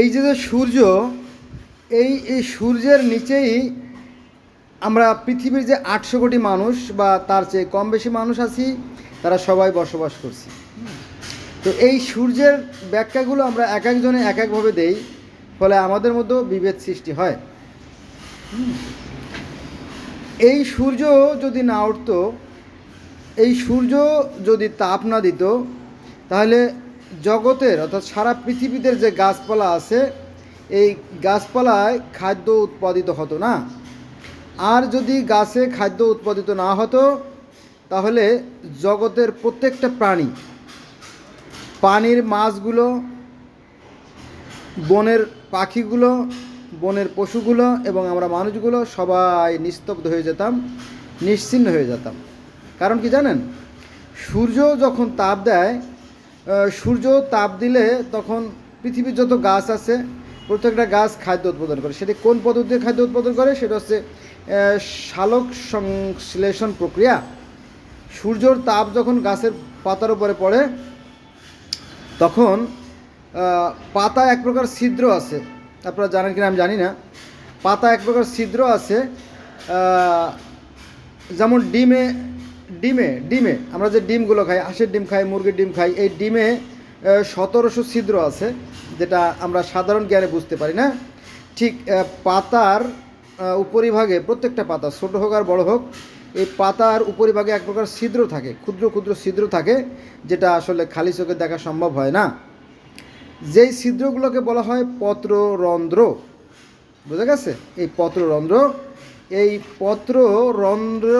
এই যে সূর্য, এই এই সূর্যের নিচেই আমরা পৃথিবীর যে আটশো কোটি মানুষ বা তার চেয়ে কম বেশি মানুষ আছি, তারা সবাই বসবাস করছি। তো এই সূর্যের ব্যাখ্যাগুলো আমরা এক একজনে এক একভাবে দেই, ফলে আমাদের মধ্যেও বিভেদ সৃষ্টি হয়। এই সূর্য যদি না উঠতো, এই সূর্য যদি তাপ না দিত, তাহলে জগতের, অর্থাৎ সারা পৃথিবীতে যে গাছপালা আছে, এই গাছপালায় খাদ্য উৎপাদিত হতো না। আর যদি গাছে খাদ্য উৎপাদিত না হতো, তাহলে জগতের প্রত্যেকটা প্রাণী, পানির মাছগুলো, বনের পাখিগুলো, বনের পশুগুলো এবং আমরা মানুষগুলো সবাই নিস্তব্ধ হয়ে যেতাম, নিশ্চিন্ন হয়ে যেতাম। কারণ কি জানেন? সূর্য যখন তাপ দেয় সূর্য তাপ দিলে তখন পৃথিবীর যত গাছ আছে, প্রত্যেকটা গাছ খাদ্য উৎপাদন করে। সেটি কোন পদ্ধতিতে খাদ্য উৎপাদন করে? সেটা হচ্ছে সালোক সংশ্লেষণ প্রক্রিয়া। সূর্যর তাপ যখন গাছের পাতার উপরে পড়ে, তখন পাতা এক প্রকার ছিদ্র আছে। আপনারা জানেন কিনা আমি জানি না। পাতা এক প্রকার ছিদ্র আছে যেমন ডিমে ডিমে ডিমে। আমরা যে ডিমগুলো খাই, হাঁসের ডিম খাই, মুরগির ডিম খাই, এই ডিমে সতেরোশো ছিদ্র আছে, যেটা আমরা সাধারণ জ্ঞানে বুঝতে পারি না। ঠিক পাতার উপরিভাগে প্রত্যেকটা পাতা, ছোটো হোক আর বড় হোক, এই পাতার উপরিভাগে এক প্রকার ছিদ্র থাকে, ক্ষুদ্র ক্ষুদ্র ছিদ্র থাকে, যেটা আসলে খালি চোখে দেখা সম্ভব হয় না। যেই ছিদ্রগুলোকে বলা হয় পত্ররন্ধ্র, বোঝা গেছে? এই পত্ররন্ধ্র এই পত্ররন্ধ্র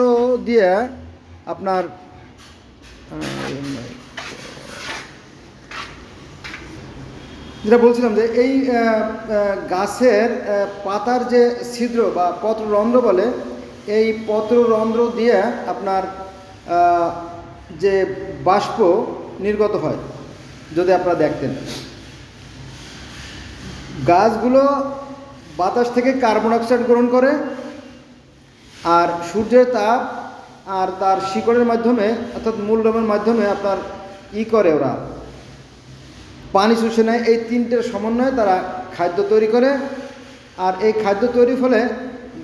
দিয়ে আপনার যেটা বলছিলাম যে এই গাছের পাতার যে ছিদ্র বা পত্ররন্ধ্র বলে, এই পত্ররন্ধ্র দিয়ে আপনার যে বাষ্প নির্গত হয়, যদি আপনারা দেখতেন। গাছগুলো বাতাস থেকে কার্বন ডাইঅক্সাইড গ্রহণ করে, আর সূর্যের তাপ আর তার শিকড়ের মাধ্যমে, অর্থাৎ মূলরমের মাধ্যমে আপনার ই করে ওরা। পানি শুষে নেয়, এই তিনটের সমন্বয়ে তারা খাদ্য তৈরি করে। আর এই খাদ্য তৈরির ফলে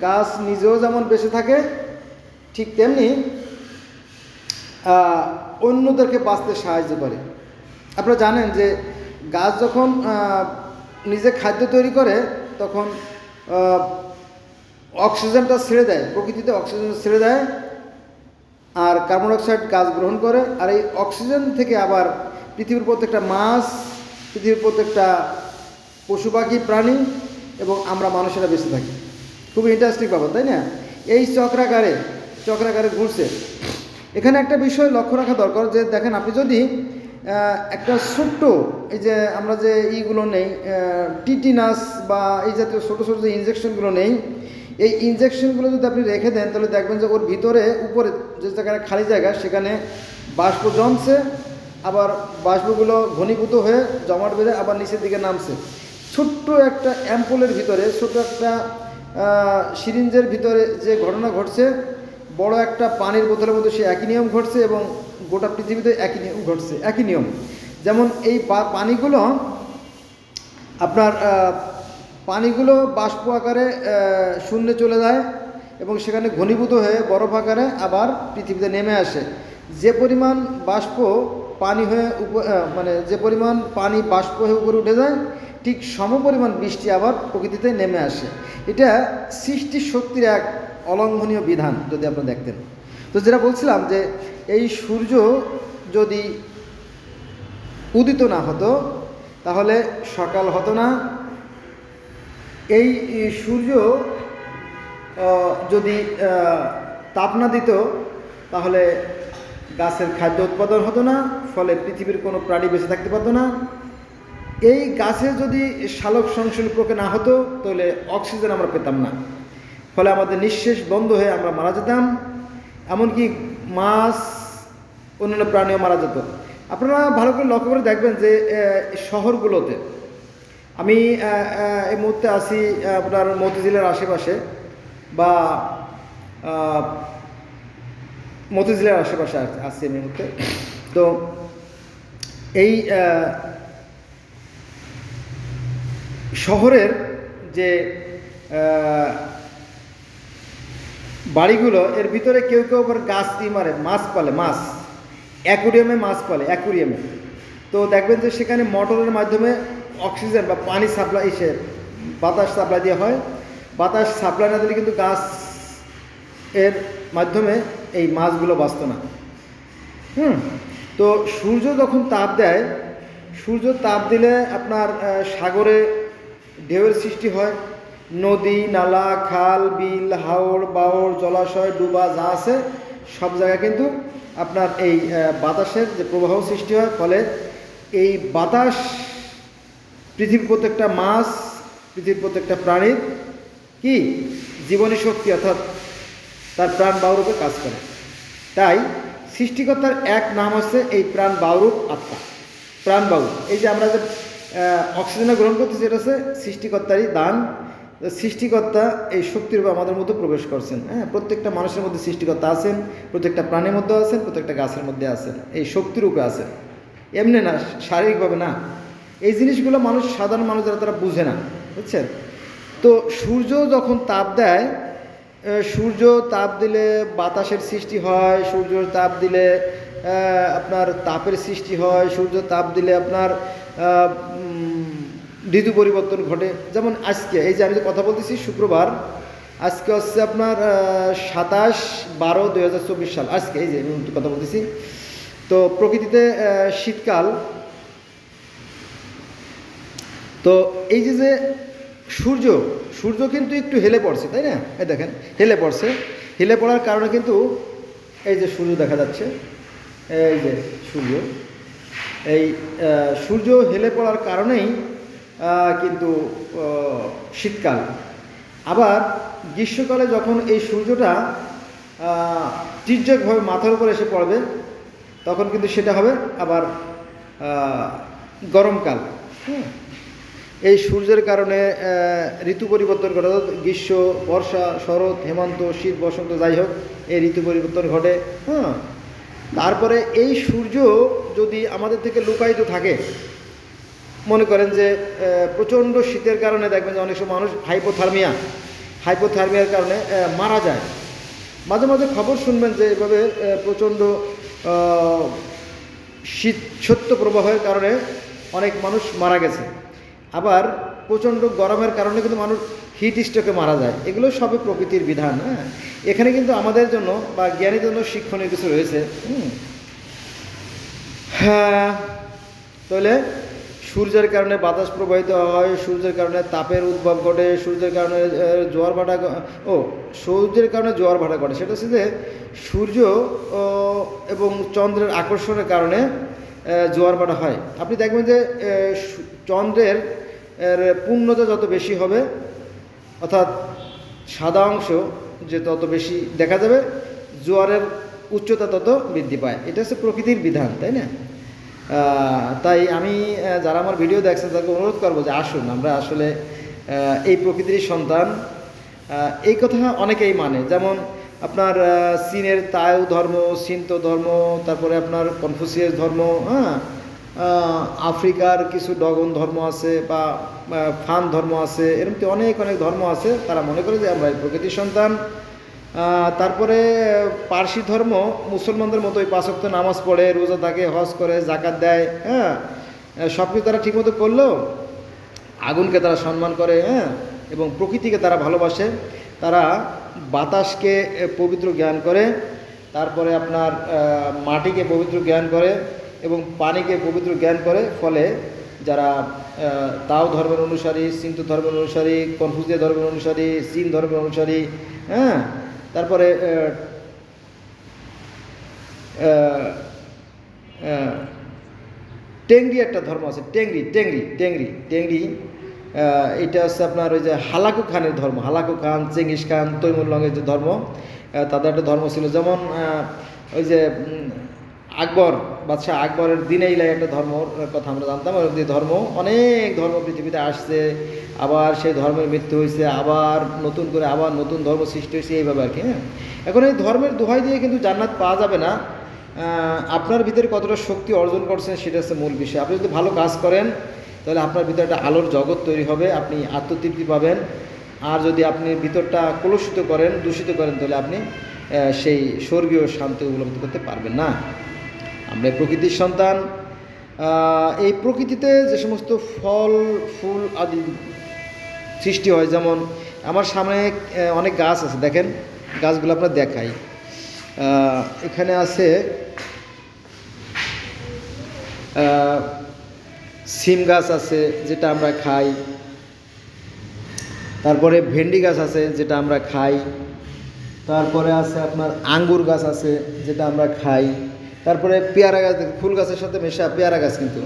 গাছ নিজেও যেমন বেঁচে থাকে, ঠিক তেমনি অন্যদেরকে বাঁচতে সাহায্য করে। আপনারা জানেন যে গাছ যখন নিজে খাদ্য তৈরি করে, তখন অক্সিজেনটা ছেড়ে দেয়, প্রকৃতিতে অক্সিজেন ছেড়ে দেয়। আর কার্বন ডাইঅক্সাইড গাছ গ্রহণ করে, আর এই অক্সিজেন থেকে আবার পৃথিবীর প্রত্যেকটা মাছ, পৃথিবীর প্রত্যেকটা পশু পাখি, প্রাণী এবং আমরা মানুষেরা বেঁচে থাকি। খুবই ইন্টারেস্টিং ব্যাপার, তাই না? এই চক্রাকারে চক্রাকারে ঘুরছে। এখানে একটা বিষয় লক্ষ্য রাখা দরকার যে, দেখেন আপনি যদি একটা ছোট্ট, এই যে আমরা যে ইগুলো নেই টিটিনাস বা এই জাতীয় ছোটো ছোটো যে ইনজেকশনগুলো নেই, এই ইনজেকশনগুলো যদি আপনি রেখে দেন, তাহলে দেখবেন যে ওর ভিতরে, উপরে যে জায়গায় খালি জায়গা, সেখানে বাষ্প জমছে, আবার বাষ্পগুলো ঘনীভূত হয়ে জমাট বেঁধে আবার নিচের দিকে নামছে। ছোট্ট একটা অ্যাম্পুলের ভিতরে, ছোট্ট একটা সিরিঞ্জের ভিতরে যে ঘটনা ঘটছে, বড় একটা পানির বোতলের মধ্যে সে একই নিয়ম ঘটছে এবং গোটা পৃথিবীতে একই নিয়ম ঘটছে, একই নিয়ম। যেমন এই পানিগুলো, আপনার পানিগুলো বাষ্প আকারে শূন্যে চলে যায় এবং সেখানে ঘনীভূত হয়ে বরফ আকারে আবার পৃথিবীতে নেমে আসে। যে পরিমাণ বাষ্প পানি হয়ে উপ- মানে যে পরিমাণ পানি বাষ্প হয়ে উপরে উঠে যায়, ঠিক সমপরিমাণ বৃষ্টি আবার প্রকৃতিতে নেমে আসে। এটা সৃষ্টি শক্তির এক অলঙ্ঘনীয় বিধান যদি আপনারা দেখতেন। তো যেটা বলছিলাম যে এই সূর্য যদি উদিত না হতো, তাহলে সকাল হতো না। এই সূর্য যদি তাপ না দিত, তাহলে গাছের খাদ্য উৎপাদন হতো না, ফলে পৃথিবীর কোনো প্রাণী বেঁচে থাকতে পারতো না। এই গাছে যদি শালক সংশ্লেষ প্রক্রিয়া না হতো, তাহলে অক্সিজেন আমরা পেতাম না। ফলে আমাদের নিঃশেষ বন্ধ হয়ে আমরা মারা যেতাম। এমনকি মাছ অন্যান্য প্রাণীও মারা যেত। আপনারা ভালো করে লক্ষ্য করে দেখবেন যে শহরগুলোতে আমি এই মুহূর্তে আহ, আপনার মতিঝিলের আশেপাশে বা মতিঝিলের আশেপাশে আছি আমি মুহূর্তে। তো এই শহরের যে বাড়িগুলো, এর ভিতরে কেউ কেউ আবার গাছ দিয়ে মারে, মাছ পালে, মাছ। অ্যাকুরিয়ামে মাছ পালে, অ্যাকুরিয়ামে। তো দেখবেন যে সেখানে মোটরের মাধ্যমে অক্সিজেন বা পানি সাপ্লাই, এসে বাতাস সাপ্লাই দেওয়া হয়। বাতাস সাপ্লাই না দিলে কিন্তু গাছ এর মাধ্যমে এই মাছগুলো বাঁচত না। হুম, তো সূর্য যখন তাপ দেয়, সূর্য তাপ দিলে আপনার সাগরে ঢেউয়ের সৃষ্টি হয়। নদী, নালা, খাল, বিল হাওড় বাওড় জলাশয়, ডুবা যা আছে, সব জায়গায় কিন্তু আপনার এই বাতাসের যে প্রবাহ সৃষ্টি হয়, ফলে এই বাতাস পৃথিবীর প্রত্যেকটা মাছ, পৃথিবীর প্রত্যেকটা প্রাণীর কি? জীবনী শক্তি অর্থাৎ তার প্রাণ বাউরূপে কাজ করে। তাই সৃষ্টিকর্তার এক নাম হচ্ছে এই প্রাণ বায়ুরূপ আত্মা, প্রাণ বায়ু এই যে আমরা যে অক্সিজেনে গ্রহণ করতেছি, এটা হচ্ছে সৃষ্টিকর্তারই দান। সৃষ্টিকর্তা এই শক্তিরূপে আমাদের মধ্যে প্রবেশ করছেন হ্যাঁ? প্রত্যেকটা মানুষের মধ্যে সৃষ্টিকর্তা আছেন, প্রত্যেকটা প্রাণীর মধ্যে আছেন, প্রত্যেকটা গাছের মধ্যে আছেন, এই শক্তিরূপে আছেন। এমনি না, শারীরিকভাবে না। এই জিনিসগুলো মানুষ, সাধারণ মানুষ যারা তারা বুঝে না, বুঝছেন? তো সূর্য যখন তাপ দেয় সূর্য তাপ দিলে বাতাসের সৃষ্টি হয়, সূর্য তাপ দিলে আপনার তাপের সৃষ্টি হয়, সূর্য তাপ দিলে আপনার ঋতু পরিবর্তন ঘটে। যেমন আজকে, এই যে আমি যে কথা বলতেছি, শুক্রবার, আজকে হচ্ছে আপনার সাতাশ বারো দুই সাল। আজকে, এই যে আমি কথা বলতেছি। তো প্রকৃতিতে শীতকাল। তো এই যে যে সূর্য সূর্য কিন্তু একটু হেলে পড়ছে, তাই না? এই দেখেন, হেলে পড়ছে। হেলে পড়ার কারণে কিন্তু এই যে সূর্য দেখা যাচ্ছে। এই যে সূর্য। এই সূর্য হেলে পড়ার কারণেই কিন্তু শীতকাল। আবার গ্রীষ্মকালে যখন এই সূর্যটা তীর্যকভাবে মাথার উপর এসে পড়বে, তখন কিন্তু সেটা হবে আবার গরমকাল। হ্যাঁ এই সূর্যের কারণে ঋতু পরিবর্তন ঘটে। গ্রীষ্ম, বর্ষা, শরৎ, হেমন্ত, শীত, বসন্ত, যাই হোক, এই ঋতু পরিবর্তন ঘটে। হ্যাঁ তারপরে এই সূর্য যদি আমাদের থেকে লুকায়িত থাকে মনে করেন যে প্রচণ্ড শীতের কারণে দেখবেন যে অনেক সময় মানুষ হাইপোথার্মিয়া হাইপোথার্মিয়ার কারণে মারা যায়। মাঝে মাঝে খবর শুনবেন যে, এভাবে প্রচণ্ড শীত সত্য প্রবাহের কারণে অনেক মানুষ মারা গেছে। আবার প্রচণ্ড গরমের কারণে কিন্তু মানুষ হিট স্ট্রোকে মারা যায়। এগুলো সবই প্রকৃতির বিধান হ্যাঁ? এখানে কিন্তু আমাদের জন্য বা জ্ঞানীর জন্য শিক্ষণীয় কিছু রয়েছে হ্যাঁ তাহলে সূর্যের কারণে বাতাস প্রবাহিত হয়, সূর্যের কারণে তাপের উদ্ভব ঘটে, সূর্যের কারণে জোয়ার ভাটা ও, সূর্যের কারণে জোয়ার ভাটা ঘটে। সেটা হচ্ছে যে সূর্য এবং চন্দ্রের আকর্ষণের কারণে জোয়ার ভাটা হয়। আপনি দেখবেন যে চন্দ্রের পূর্ণতা যত বেশি হবে, অর্থাৎ সাদা অংশ যে তত বেশি দেখা যাবে, জোয়ারের উচ্চতা তত বৃদ্ধি পায়। এটা হচ্ছে প্রকৃতির বিধান, তাই না? তাই আমি যারা আমার ভিডিও দেখছেন, তাদেরকে অনুরোধ করব যে আসুন। আমরা আসলে এই প্রকৃতির সন্তান। এই কথা অনেকেই মানে। যেমন আপনার চীনের তায়ু ধর্ম, সিন্ত ধর্ম, তারপরে আপনার কনফুসিয়াস ধর্ম হ্যাঁ? আফ্রিকার কিছু ডগন ধর্ম আছে বা ফান ধর্ম আছে এরকম অনেক অনেক ধর্ম আছে। তারা মনে করে যে আমরা প্রকৃতির সন্তান। তারপরে পার্সি ধর্ম, মুসলমানদের মতোই পাঁচক্ত নামাজ পড়ে, রোজা থাকে, হজ করে জাকাত দেয় হ্যাঁ? সব কিছু তারা ঠিকমতো করলেও আগুনকে তারা সম্মান করে হ্যাঁ? এবং প্রকৃতিকে তারা ভালোবাসে। তারা বাতাসকে পবিত্র জ্ঞান করে। তারপরে আপনার মাটিকে পবিত্র জ্ঞান করে এবং পানিকে পবিত্র জ্ঞান করে। ফলে যারা তাও ধর্মের অনুসারী সিন্তু ধর্মের অনুসারী কনফুজিয়া ধর্মের অনুসারী চীন ধর্মের অনুসারী হ্যাঁ? তারপরে টেংরি একটা ধর্ম আছে, টেংরি টেংরি টেংরি টেংরি এটা হচ্ছে আপনার ওই যে হালাকু খানের ধর্ম, হালাকু খান, চেঙ্গিস খান তৈমুল্লঙ্গের যে ধর্ম তাদের একটা ধর্ম ছিল, যেমন ওই যে আকবর, বাদশাহ আকবরের দিনে দিনেইলাই একটা ধর্মর কথা আমরা জানতাম যে ধর্ম, অনেক ধর্ম পৃথিবীতে আসছে, আবার সেই ধর্মের মৃত্যু হয়েছে আবার নতুন করে আবার নতুন ধর্ম সৃষ্টি হয়েছে এইভাবে আর কি হ্যাঁ? এখন এই ধর্মের দোহাই দিয়ে কিন্তু জান্নাত পাওয়া যাবে না। আপনার ভিতরে কতটা শক্তি অর্জন করছেন সেটা হচ্ছে মূল বিষয়। আপনি যদি ভালো কাজ করেন, তাহলে আপনার ভিতরে একটা আলোর জগৎ তৈরি হবে, আপনি আত্মতৃপ্তি পাবেন। আর যদি আপনি ভিতরটা কলুষিত করেন, দূষিত করেন, তাহলে আপনি সেই স্বর্গীয় শান্তি উপলব্ধি করতে পারবেন না। আমরা প্রকৃতির সন্তান। এই প্রকৃতিতে যে সমস্ত ফল, ফুল আদি সৃষ্টি হয়, যেমন আমার সামনে অনেক গাছ আছে, দেখেন, গাছগুলো আপনার দেখাই। এখানে আছে সিম গাছ আছে, যেটা আমরা খাই। তারপরে ভেন্ডি গাছ আছে, যেটা আমরা খাই। তারপরে আছে আপনার আঙ্গুর গাছ আছে, যেটা আমরা খাই। তারপরে পেয়ারা গাছ ফুল গাছের সাথে মেশা পেয়ারা গাছ কিন্তু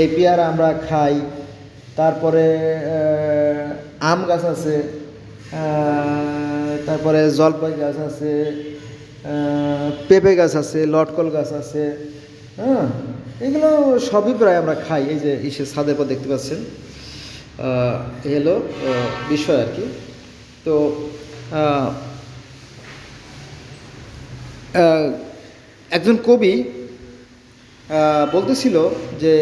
এই পেয়ারা আমরা খাই। তারপরে আম গাছ আছে তারপরে জলপাই গাছ আছে পেঁপে গাছ আছে, লটকল গাছ আছে হ্যাঁ এগুলো সবই প্রায় আমরা খাই, এই যে ইসে ছাদের পর দেখতে পাচ্ছেন। হলো বিষয় আর কি। তো একজন কবি বলতেছিল যে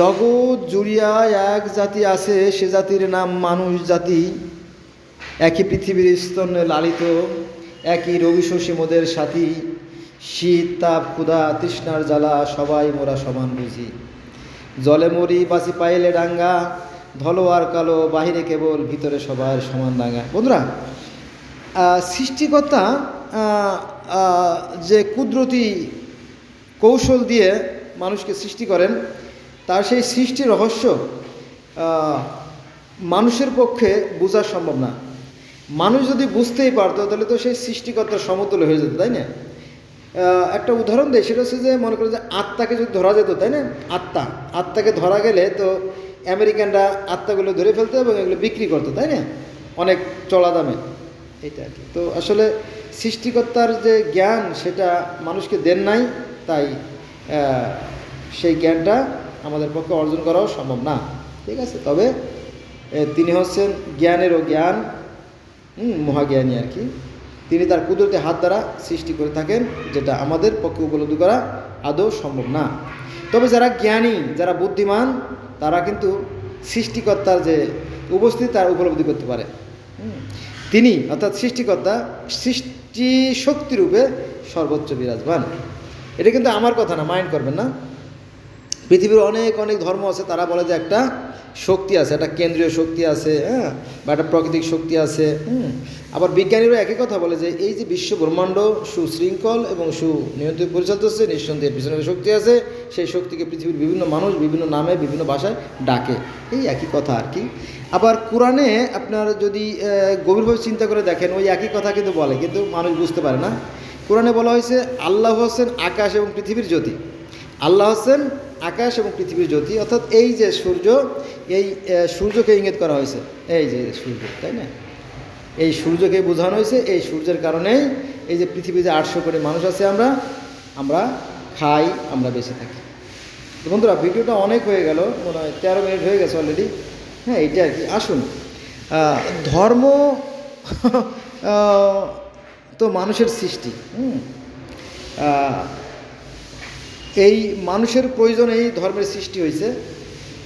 জগৎ জুড়িয়া এক জাতি আছে, সে জাতির নাম মানুষ জাতি। একই পৃথিবীর স্তনে লালিত, একই রবি শশী মোদের সাথী। শীত, তাপ, ক্ষুধা, তৃষ্ণার জ্বালা, সবাই মোরা সমান বুঝি। জলে মরি বাসি পাইলে ডাঙ্গা, ধলো আর কালো, বাহিরে কেবল, ভিতরে সবার সমান ডাঙ্গা। বন্ধুরা সৃষ্টিকর্তা যে কুদরতি কৌশল দিয়ে মানুষকে সৃষ্টি করেন, তার সেই সৃষ্টির রহস্য মানুষের পক্ষে বোঝা সম্ভব না। মানুষ যদি বুঝতেই পারতো, তাহলে তো সেই সৃষ্টিকর্তার সমতুল্য হয়ে যেত, তাই না? একটা উদাহরণ দেয় সেটা হচ্ছে যে মনে করো যে আত্মাকে যদি ধরা যেত, তাই না? আত্মা। আত্মাকে ধরা গেলে তো আমেরিকানরা আত্মাগুলো ধরে ফেলতো এবং এগুলো বিক্রি করতো, তাই না? অনেক চড়া দামে এটা আর কি। তো আসলে সৃষ্টিকর্তার যে জ্ঞান, সেটা মানুষকে দেন নাই, তাই সেই জ্ঞানটা আমাদের পক্ষে অর্জন করাও সম্ভব না। ঠিক আছে? তবে তিনি হচ্ছেন জ্ঞানেরও জ্ঞান মহাজ্ঞানী আর কি। তিনি তার কুদরতে হাত দ্বারা সৃষ্টি করে থাকেন, যেটা আমাদের পক্ষে উপলব্ধি করা আদৌ সম্ভব না। তবে যারা জ্ঞানী, যারা বুদ্ধিমান, তারা কিন্তু সৃষ্টিকর্তার যে উপস্থিতি, তার উপলব্ধি করতে পারে। তিনি, অর্থাৎ সৃষ্টিকর্তা, সৃষ্টি শক্তিরূপে সর্বোচ্চ বিরাজমান। এটা কিন্তু আমার কথা না মাইন্ড করবেন না। পৃথিবীর অনেক অনেক ধর্ম আছে, তারা বলে যে একটা শক্তি আছে, একটা কেন্দ্রীয় শক্তি আছে হ্যাঁ বা একটা প্রাকৃতিক শক্তি আছে আবার বিজ্ঞানীরা একই কথা বলে যে এই যে বিশ্ব ব্রহ্মাণ্ড সুশৃঙ্খল এবং সুনিয়ন্ত্রিত পরিচালিত হচ্ছে নিঃসন্দেহের পিছনে শক্তি আছে, সেই শক্তিকে পৃথিবীর বিভিন্ন মানুষ বিভিন্ন নামে, বিভিন্ন ভাষায় ডাকে। এই একই কথা আর কি। আবার কোরআনে আপনার যদি গভীরভাবে চিন্তা করে দেখেন, ওই একই কথা কিন্তু বলে, কিন্তু মানুষ বুঝতে পারে না। কোরআনে বলা হয়েছে, আল্লাহ হোসেন আকাশ এবং পৃথিবীর জ্যোতি। আল্লাহ হোসেন আকাশ এবং পৃথিবীর জ্যোতি, অর্থাৎ এই যে সূর্য, এই সূর্যকে ইঙ্গিত করা হয়েছে। এই যে সূর্য, তাই না? এই সূর্যকে বোঝানো হয়েছে, এই সূর্যের কারণেই এই যে পৃথিবীতে আটশো কোটি মানুষ আছে আমরা আমরা খাই, আমরা বেঁচে থাকি। তো বন্ধুরা, ভিডিওটা অনেক হয়ে গেল, মনে হয় তেরো মিনিট হয়ে গেছে অলরেডি হ্যাঁ এইটা আর কি। আসুন। ধর্ম তো মানুষের সৃষ্টি এই মানুষের প্রয়োজনে এই ধর্মের সৃষ্টি হয়েছে,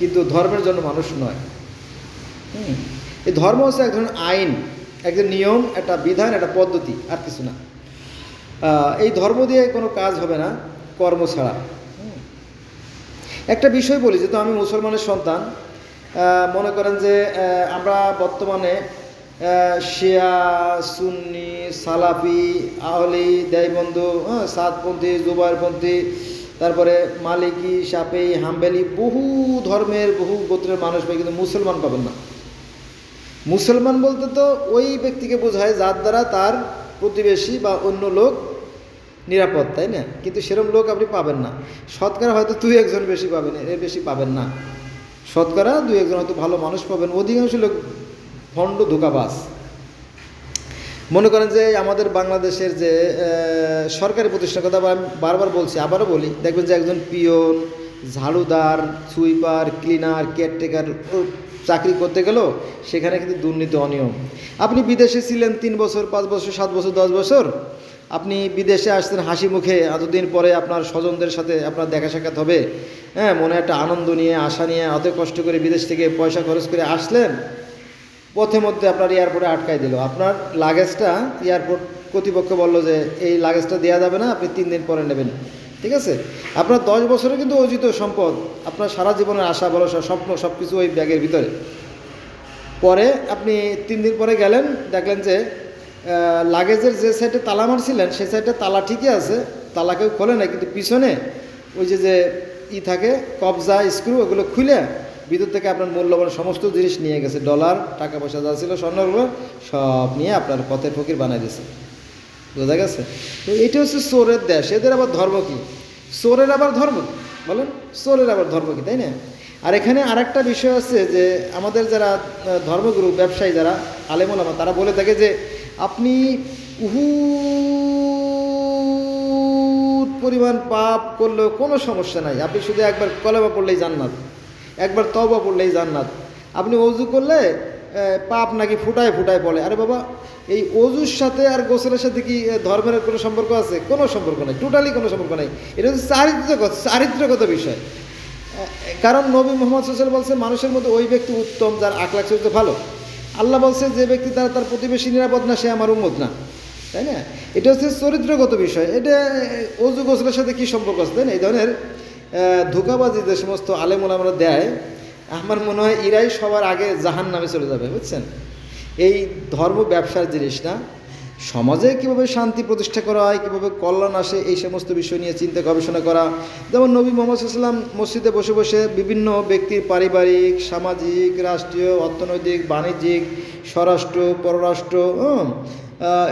কিন্তু ধর্মের জন্য মানুষ নয়। এই ধর্ম হচ্ছে এক ধরনের আইন একজন নিয়ম, একটা বিধান, একটা পদ্ধতি, আর কিছু না। এই ধর্ম দিয়ে কোনো কাজ হবে না, কর্ম ছাড়া। একটা বিষয় বলি, যেহেতু আমি মুসলমানের সন্তান মনে করেন যে আমরা বর্তমানে শিয়া, সুন্নি, সালাফি, আহলি দেয়বন্ধু হ্যাঁ সাতপন্থী, জুবাইরপন্থী, তারপরে মালিকি সাপেই হাম্বেলি, বহু ধর্মের, বহু গোত্রের মানুষ পাই কিন্তু মুসলমান পাবেন না। মুসলমান বলতে তো ওই ব্যক্তিকে বোঝায় যার দ্বারা তার প্রতিবেশী বা অন্য লোক নিরাপদ, তাই না? কিন্তু সেরম লোক আপনি পাবেন না। শতকরা হয়তো দুই একজন বেশি পাবেন এর বেশি পাবেন না। শতকরা দুই একজন হয়তো ভালো মানুষ পাবেন, অধিকাংশ লোক ভণ্ড ধোকাবাস মনে করেন যে আমাদের বাংলাদেশের যে সরকারি প্রতিষ্ঠানের কথা বারবার বলছি, আবারও বলি, দেখবেন যে একজন পিয়ন ঝাড়ুদার, সুইপার, ক্লিনার, কেয়ারটেকার চাকরি করতে গেলেও সেখানে কিন্তু দুর্নীতি অনিয়ম। আপনি বিদেশে ছিলেন তিন বছর, পাঁচ বছর, সাত বছর, দশ বছর? আপনি বিদেশে আসছেন হাসি মুখে, এতদিন পরে আপনার স্বজনদের সাথে আপনার দেখা সাক্ষাৎ হবে। হ্যাঁ মনে একটা আনন্দ নিয়ে, আশা নিয়ে অত কষ্ট করে বিদেশ থেকে পয়সা খরচ করে আসলেন, পথে মধ্যে আপনার এয়ারপোর্টে আটকাই দিল। আপনার লাগেজটা এয়ারপোর্ট কর্তৃপক্ষ বলল যে, এই লাগেজটা দেওয়া যাবে না, আপনি তিন দিন পরে নেবেন। ঠিক আছে? আপনার দশ বছরে কিন্তু অর্জিত সম্পদ, আপনার সারা জীবনের আশা, ভরসা, স্বপ্ন সব কিছু ওই ব্যাগের ভিতরে। পরে আপনি তিন দিন পরে গেলেন, দেখলেন যে লাগেজের যে সাইডে তালা মারছিলেন সেই সাইডে তালা ঠিকই আছে, তালা কেউ খোলে না কিন্তু পিছনে ওই যে যে ই থাকে, কবজা স্ক্রু ওগুলো খুলে ভিতর থেকে আপনার মূল্যবান সমস্ত জিনিস নিয়ে গেছে। ডলার টাকা পয়সা যা ছিল স্বর্ণগুলো সব নিয়ে আপনার পথের ফকির বানাই দিয়েছে। বোঝা গেছে? তো এটা হচ্ছে চোরের দেশ। এদের আবার ধর্ম কি? চোরের আবার ধর্ম? বলেন, চোরের আবার ধর্ম কি, তাই না? আর এখানে আরেকটা বিষয় আছে যে, আমাদের যারা ধর্মগুরু, ব্যবসায়ী যারা, আলেমুলামা, তারা বলে থাকে যে, আপনি উহুদ পরিমাণ পাপ করলেও কোনো সমস্যা নাই। আপনি শুধু একবার কলেবা পড়লেই জান্নাত, একবার তবা পড়লেই জান্নাত। আপনি অজু করলে পাপ নাকি ফুটায় ফুটায় বলে। আরে বাবা, এই অজুর সাথে আর গোসলের সাথে কি ধর্মের কোনো সম্পর্ক আছে? কোনো সম্পর্ক নাই টোটালি কোনো সম্পর্ক নাই। এটা হচ্ছে চারিত্রগত চারিত্রগত বিষয়। কারণ নবী মোহাম্মদ সাল্লাম বলছে মানুষের মধ্যে ওই ব্যক্তি উত্তম, যার আখলাখ চরিত্র ভালো। আল্লাহ বলছে, যে ব্যক্তি তারা, তার প্রতিবেশী নিরাপদ না, সে আমার উম্মত না। তাই না? এটা হচ্ছে চরিত্রগত বিষয়। এটা অজু গোসলের সাথে কী সম্পর্ক আছে? তাই না? এই ধরনের ধোঁকাবাজি যে সমস্ত আলেমুল আমরা দেয় আমার মনে হয় এরাই সবার আগে জাহান নামে চলে যাবে, বুঝছেন? এই ধর্ম ব্যবসার জিনিস না সমাজে কীভাবে শান্তি প্রতিষ্ঠা করা হয়, কীভাবে কল্যাণ আসে, এই সমস্ত বিষয় নিয়ে চিন্তা গবেষণা করা। যেমন নবী মোহাম্মদ ইসলাম মসজিদে বসে বসে বিভিন্ন ব্যক্তির পারিবারিক, সামাজিক, রাষ্ট্রীয়, অর্থনৈতিক, বাণিজ্যিক, স্বরাষ্ট্র, পররাষ্ট্র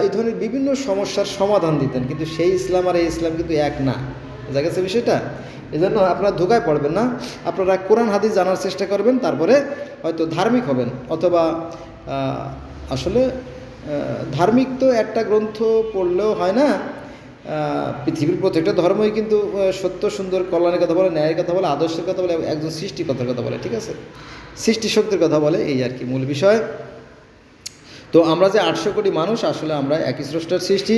এই ধরনের বিভিন্ন সমস্যার সমাধান দিতেন। কিন্তু সেই ইসলাম আর এই ইসলাম কিন্তু এক না। বোঝা গেছে বিষয়টা? এই জন্য আপনারা ধোকায় পড়বেন না। আপনারা কোরআন, হাদিস জানার চেষ্টা করবেন, তারপরে হয়তো ধার্মিক হবেন। অথবা আসলে ধার্মিক তো একটা গ্রন্থ পড়লেও হয় না। পৃথিবীর প্রত্যেকটা ধর্মই কিন্তু সত্য, সুন্দর, কল্যাণের কথা বলে, ন্যায়ের কথা বলে, আদর্শের কথা বলে, একজন সৃষ্টিকর্তার কথা বলে, ঠিক আছে? সৃষ্টি শক্তির কথা বলে, এই আর কি মূল বিষয়। তো আমরা যে আটশো কোটি মানুষ, আসলে আমরা একই স্রষ্টার সৃষ্টি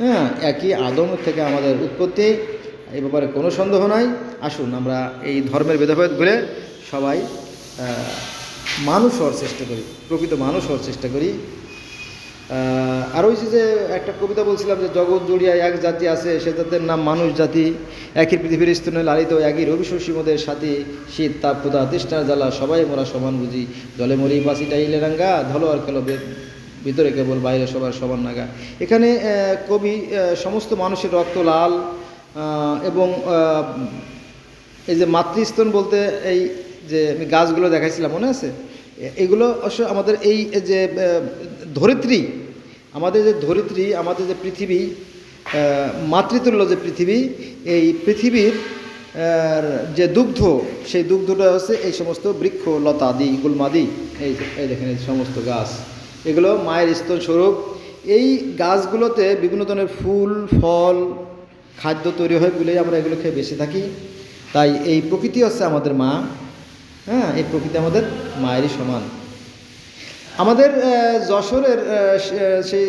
হ্যাঁ একই আদম থেকে আমাদের উৎপত্তি। এই ব্যাপারে কোনো সন্দেহ নাই। আসুন, আমরা এই ধর্মের ভেদাভেদ ভুলে সবাই মানুষ হওয়ার চেষ্টা করি, প্রকৃত মানুষ হওয়ার চেষ্টা করি। আর ওই যে একটা কবিতা বলছিলাম যে, জগৎ জুড়িয়া এক জাতি আছে, সে জাতের নাম মানুষ জাতি। একই পৃথিবীর স্তনে লালিত, একই রবি শশী মোদের সাথী। শীত, তাপ ক্ষুদা তৃষ্ণার জ্বালা, সবাই মোরা সমান বুঝি। জলে মরি বাসিটা ইলে রাঙ্গা, ধলো আর বে- ভিতরে কেবল বাইরে সবার সমান নাগা। এখানে কবি সমস্ত মানুষের রক্ত লাল এবং এই যে মাতৃস্তন বলতে এই যে আমি গাছগুলো দেখাইছিলাম, মনে আছে? এগুলো অবশ্য আমাদের এই যে ধরিত্রী, আমাদের যে ধরিত্রী, আমাদের যে পৃথিবী মাতৃতুল্য যে পৃথিবী, এই পৃথিবীর যে দুগ্ধ, সেই দুগ্ধটা হচ্ছে এই সমস্ত বৃক্ষ লতাদি গুলমাদি এই এই দেখেন এই সমস্ত গাছ। এগুলো মায়ের স্তন স্বরূপ। এই গাছগুলোতে বিভিন্ন ধরনের ফুল, ফল খাদ্য তৈরি হয় বলেই আমরা এগুলো খেয়ে বেঁচে থাকি। তাই এই প্রকৃতি হচ্ছে আমাদের মা হ্যাঁ? এই প্রকৃতি আমাদের মায়েরই সমান। আমাদের যশোরের সেই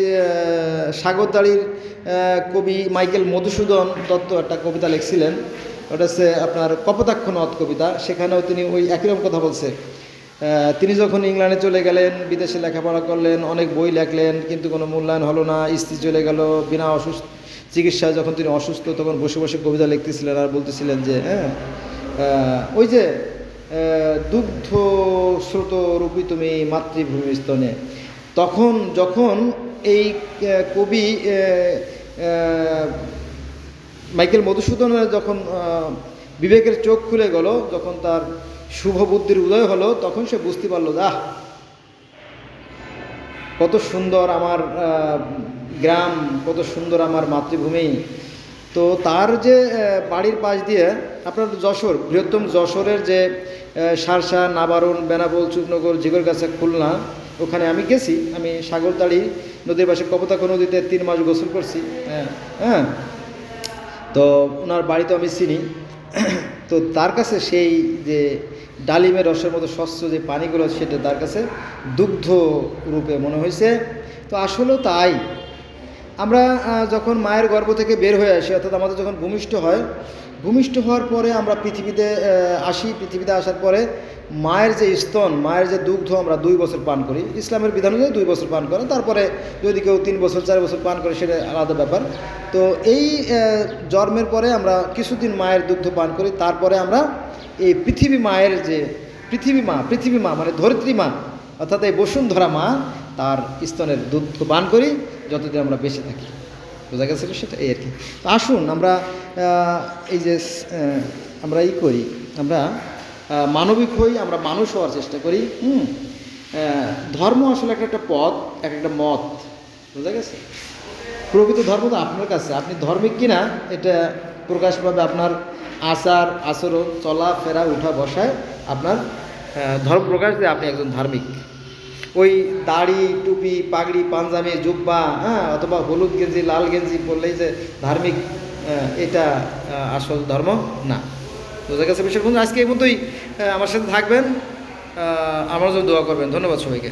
সাগরদাড়ির কবি মাইকেল মধুসূদন দত্ত একটা কবিতা লিখছিলেন। ওটা হচ্ছে আপনার কপোতাক্ষ নদ কবিতা। সেখানেও তিনি ওই একই রকম কথা বলছে। তিনি যখন ইংল্যান্ডে চলে গেলেন, বিদেশে লেখাপড়া করলেন, অনেক বই লেখলেন, কিন্তু কোনো মূল্যায়ন হলো না, স্ত্রী চলে গেল, বিনা অসুস্থ চিকিৎসায় যখন তিনি অসুস্থ তখন বসে বসে কবিতা লিখতেছিলেন আর বলতেছিলেন যে হ্যাঁ ওই যে দুগ্ধ স্রোত রূপী তুমি মাতৃভূমি স্তনে। তখন যখন এই কবি মাইকেল মধুসূদনের যখন বিবেকের চোখ খুলে গেল যখন তার শুভ বুদ্ধির উদয় হলো তখন সে বুঝতে পারল যে, কত সুন্দর আমার গ্রাম, কত সুন্দর আমার মাতৃভূমি। তো তার যে বাড়ির পাশ দিয়ে, আপনার যশোর, বৃহত্তম যশোরের যে সারসা, নাবারণ, বেনাবল চুকনগর জিগরগাছা, খুলনা, ওখানে আমি গেছি। আমি সাগরদাড়ি নদীর পাশে কপোতাক্ষ নদীতে তিন মাস গোসল করছি। হ্যাঁ হ্যাঁ। তো ওনার বাড়ি তো আমি চিনি। তো তার কাছে সেই যে, ডালিমের রসের মতো স্বচ্ছ যে পানিগুলো, সেটা তার কাছে দুগ্ধ রূপে মনে হয়েছে। তো আসলেও তাই। আমরা যখন মায়ের গর্ভ থেকে বের হয়ে আসি, অর্থাৎ আমাদের যখন ভূমিষ্ঠ হয়, ভূমিষ্ঠ হওয়ার পরে আমরা পৃথিবীতে আসি, পৃথিবীতে আসার পরে মায়ের যে স্তন, মায়ের যে দুগ্ধ আমরা দুই বছর পান করি। ইসলামের বিধান অনুযায়ী দুই বছর পান করে তারপরে যদি কেউ তিন বছর, চার বছর পান করে, সেটা আলাদা ব্যাপার। তো এই জন্মের পরে আমরা কিছুদিন মায়ের দুগ্ধ পান করি। তারপরে আমরা এই পৃথিবী মায়ের যে পৃথিবী মা পৃথিবী মা মানে ধরিত্রী মা, অর্থাৎ এই বসুন্ধরা মা, তার স্তনের দুধ পান করি। যতদিন আমরা বেঁচে থাকি। বোঝা গেছে সেটা এই আর কি। আসুন, আমরা এই যে আমরা ই করি, আমরা মানবিক হই, আমরা মানুষ হওয়ার চেষ্টা করি, হুম? ধর্ম আসলে একটা একটা পথ, এক একটা মত, বোঝা গেছে? প্রকৃত ধর্ম তো আপনার কাছে, আপনি ধর্মিক কিনা, এটা প্রকাশ পাবে আপনার আচার, আচরণ, চলা, ফেরা, উঠা বসায় আপনার ধর্ম প্রকাশ দিয়ে আপনি একজন ধার্মিক। ওই দাড়ি, টুপি, পাগড়ি, পাঞ্জাবি, জুব্বা হ্যাঁ অথবা হলুদ গেঞ্জি, লাল গেঞ্জি বললেই যে ধার্মিক এটা আসল ধর্ম, না। বোঝা গেছে বিষয় বন্ধু, আজকে এই মতোই আমার সাথে থাকবেন আমার জন্য দোয়া করবেন। ধন্যবাদ সবাইকে।